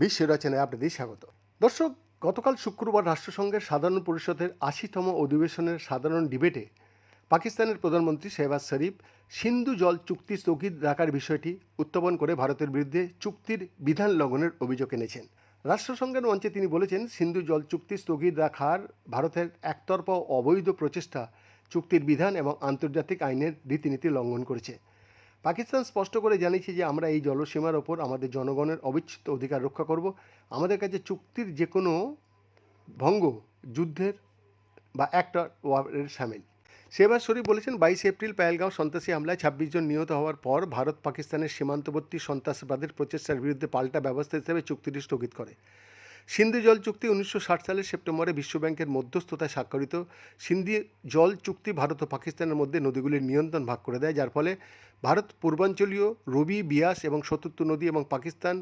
বিশ্ব রচনায় আপনাদের স্বাগত। দর্শক, গতকাল শুক্রবার রাষ্ট্রসংঘের সাধারণ পরিষদের আশিতম অধিবেশনের সাধারণ ডিবেটে পাকিস্তানের প্রধানমন্ত্রী শেহবাজ শরীফ সিন্ধু জল চুক্তি স্থগিত রাখার বিষয়টি উত্থাপন করে ভারতের বিরুদ্ধে চুক্তির বিধান লঙ্ঘনের অভিযোগ এনেছেন। রাষ্ট্রসংঘের মঞ্চে তিনি বলেছেন, সিন্ধু জল চুক্তি স্থগিত রাখার ভারতের একতরফা অবৈধ প্রচেষ্টা চুক্তির বিধান এবং আন্তর্জাতিক আইনের রীতিনীতি লঙ্ঘন করেছে। পাকিস্তান স্পষ্ট করে জানিয়েছে যে, আমরা এই জলসীমার ওপর আমাদের জনগণের অবিচ্ছেদ্য অধিকার রক্ষা করব। আমাদের কাছে চুক্তির যে কোনো ভঙ্গ, যুদ্ধের বা একটা ওয়ারের সামিল। শেহবাজ শরীফ বলেছেন, বাইশে এপ্রিল পেহেলগাঁও সন্ত্রাসী হামলায় ছাব্বিশ জন নিহত হওয়ার পর ভারত পাকিস্তানের সীমান্তবর্তী সন্ত্রাসবাদের প্রচেষ্টার বিরুদ্ধে পাল্টা ব্যবস্থা হিসেবে চুক্তিটি স্থগিত করে। সিন্ধু জল চুক্তি উনিশশো ষাট সালের সেপ্টেম্বরে বিশ্বব্যাংকের মধ্যস্থতায় স্বাক্ষরিত। সিন্ধু জল চুক্তি ভারত ও পাকিস্তানের মধ্যে নদীগুলির নিয়ন্ত্রণ ভাগ করে দেয়, যার ফলে ভারত পূর্বাঞ্চলীয় রবি, বিয়াস এবং শতুর্থ নদী এবং পাকিস্তান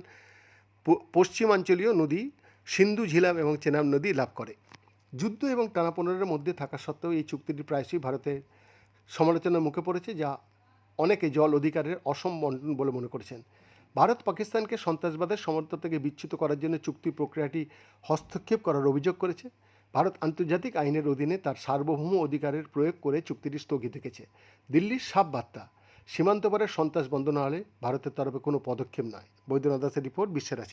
পশ্চিমাঞ্চলীয় নদী সিন্ধু, ঝিলাম এবং চেনাব নদী লাভ করে। যুদ্ধ এবং টানাপোড়েনের মধ্যে থাকা সত্ত্বেও এই চুক্তিটি প্রায়শই ভারতের সমালোচনার মুখে পড়েছে, যা অনেকে জল অধিকারের অসম বন্টন বলে মনে করেছেন। ভারত পাকিস্তানকে সন্ত্রাসবাদের সমর্থন থেকে বিচ্যুত করার জন্য চুক্তি প্রক্রিয়াটি হস্তক্ষেপ করার অভিযোগ করেছে। ভারত আন্তর্জাতিক আইনের অধীনে তার সার্বভৌম অধিকারের প্রয়োগ করে চুক্তিটি স্থগিত রেখেছে। দিল্লির সাপ বার্তা সীমান্ত সন্ত্রাস বন্ধ না হলে ভারতের তরফে কোনো পদক্ষেপ নয়। বৈদ্যনাথ দাসের রিপোর্ট, বিশ্বের আছে